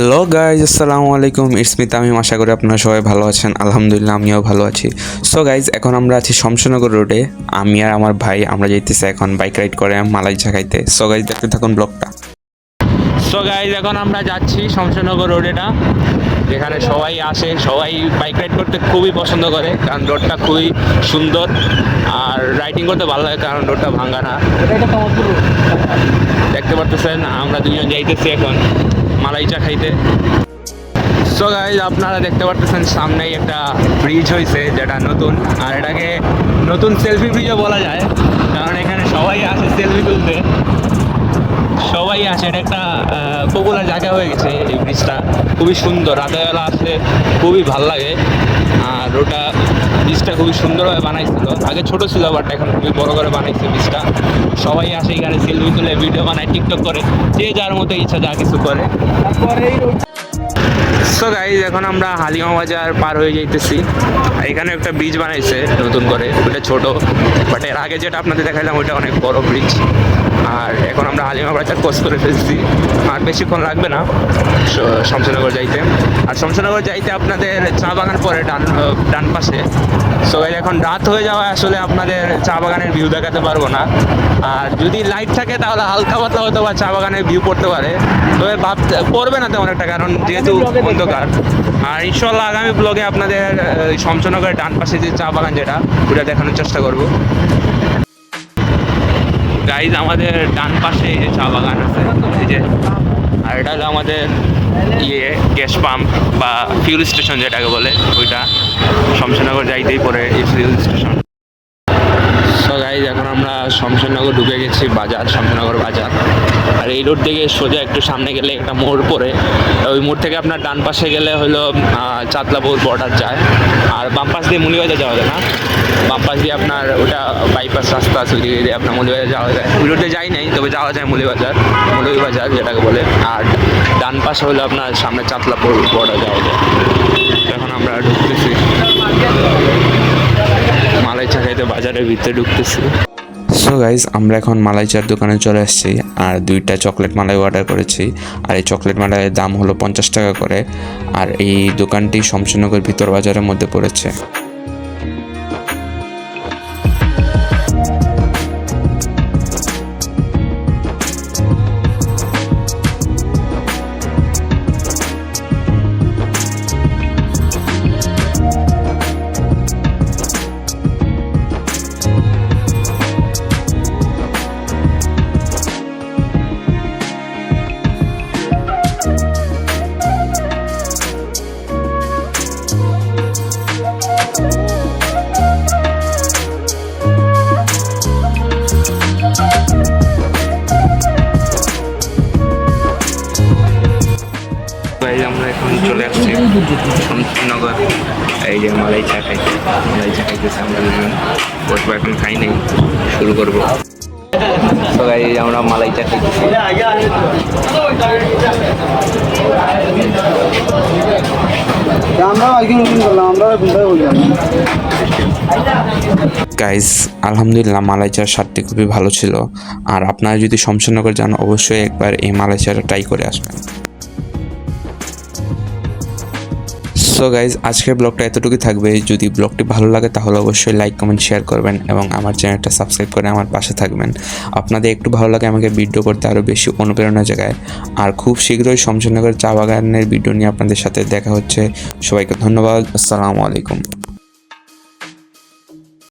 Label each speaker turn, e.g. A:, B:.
A: Hello guys আসসালামু আলাইকুম। It's me Tamim. আশা করি আপনারা সবাই ভালো আছেন। আলহামদুলিল্লাহ, আমিও ভালো আছি। সো গাইজ এখন আমরা আছি শমশনগর রোডে আমি আর আমার ভাই, আমরা যাইতেছি এখন বাইক রাইড করে মালাই ঝাঁকাইতে সো গাইজ দেখতে থাকুন ব্লগটা সো গাইজ এখন আমরা যাচ্ছি শমশনগর রোডেটা যেখানে সবাই আসে, সবাই বাইক রাইড করতে খুবই পছন্দ করে, কারণ রোডটা খুবই সুন্দর। আর রাইডিং করতে ভালো লাগে, কারণ রোডটা ভাঙ্গা না। দেখতে পারতেছেন, আমরা দুজন যাইতেছি এখন। মালাই চা খাইতে। সো গাইজ আপনারা দেখতে পারতেছেন, সামনেই একটা ব্রিজ হয়েছে যেটা নতুন। আর এটাকে নতুন সেলফি ব্রিজও বলা যায়, কারণ এখানে সবাই আসে সেলফি তুলতে। সবাই আসে এটা একটা পপুলার জায়গা হয়ে গেছে এই ব্রিজটা খুবই সুন্দর, রাতেরবেলা আসলে খুবই ভালো লাগে। আর ওটা ব্রিজটা খুবই সুন্দরভাবে বানাইছিল। আগে ছোট ছিল বাট এখন খুবই বড় করে বানাইছে ব্রিজটা সবাই আসে এখানে সেলফি তুলে ভিডিও বানায় টিকটক করে, যে যার মতো ইচ্ছা যা কিছু করে। সো এখন আমরা হালিমা বাজার পার হয়ে যাইতেছি। এখানে একটা ব্রিজ বানাইছে নতুন করে, ওটা ছোট বাট এর আগে যেটা আপনাদের দেখাইলাম ওইটা অনেক বড় ব্রিজ আর এখন আমরা হালিমা বাজার ক্রস করে ফেলছি। আর বেশিক্ষণ লাগবে না শমশনগর যাইতে। আর শমশনগর যাইতে আপনাদের চা বাগান পরে ডান ডান পাশে। সো এখন রাত হয়ে যাওয়ায় আসলে আপনাদের চা বাগানের ভিউ দেখাতে পারব না। আর যদি লাইট থাকে তাহলে হালকা পাতলা হয়তো বা চা বাগানের ভিউ পড়তে পারে। তবে ভাবতে, পড়বে না তেমন একটা, কারণ যেহেতু অন্ধকার। আর ইনশাল্লাহ আগামী ব্লগে আপনাদের শমশনগরের ডান পাশে যে চা বাগান যেটা, ওটা দেখানোর চেষ্টা করব। গাইজ আমাদের ডান পাশে চা বাগান আছে, এই যে, আর এটা হলো আমাদের ইয়ে গ্যাস পাম্প বা ফিউল স্টেশন যেটাকে বলে, ওইটা শমশানগর যাইতেই পরে এই ফিউল স্টেশন সো গাইজ এখন আমরা শমশানগর ঢুকে গেছি বাজার শমশননগর বাজার। আর এই রোড থেকে সোজা একটু সামনে গেলে একটা মোড় পড়ে। ওই মোড় থেকে আপনার ডান পাশে গেলে হলো চাতলাপুর বর্ডার যায়। আর বাম পাশ দিয়ে মুনিবাজার যাওয়া যায় না। বাম পাশ দিয়ে আপনার ওটা বাইপাস রাস্তা আছে, ওই দিয়ে আপনার মুলিবাজার যাওয়া যায়। ওই রোডে যাই নাই, তবে যাওয়া যায় মুলিবাজার মুলিবাজার যেটাকে বলে। আর ডান পাশে হলো আপনার সামনে চাতলাপুর বর্ডার যাওয়া যায়। এখন আমরা ঢুকতেছি। মালাই চা খাইতে বাজারের ভিতরে ঢুকতেছি। সো গাইজ আমরা এখন মালাই চার দোকানে চলে আসছি আর দুইটা চকলেট মালাই অর্ডার করেছি। আর এই চকলেট মালাইয়ের দাম হলো পঞ্চাশ টাকা করে। আর এই দোকানটি শমশনগর ভিতর বাজারের মধ্যে পড়েছে। গাইজ আমরা এখন চলে আসছি শমশনগর এই যে মালাই চা খাইতে মালাই চা খাইতেছে আমরা দুজন। বসবো এখন খাই নাই শুরু করব। তো গাইজ আমরা মালাই চা খাইতেছি। গাইজ আলহামদুলিল্লাহ মালাই চার স্বাদটি খুবই ভালো ছিল। আর আপনারা যদি শমশনগর যান অবশ্যই একবার এই মালাই চাটা ট্রাই করে আসবেন। সো গাইজ আজকের ব্লগটা এতটুকুই থাকবে। যদি ব্লগটি ভালো লাগে, তাহলে অবশ্যই লাইক কমেন্ট শেয়ার করবেন এবং আমার চ্যানেলটা সাবস্ক্রাইব করে আমার পাশে থাকবেন। আপনাদের একটু ভালো লাগে আমাকে ভিডিও করতে আরও বেশি অনুপ্রেরণা জায়গায়। আর খুব শীঘ্রই শমশনগর চা বাগানের ভিডিও নিয়ে আপনাদের সাথে দেখা হচ্ছে। সবাইকে ধন্যবাদ। আসসালামু আলাইকুম।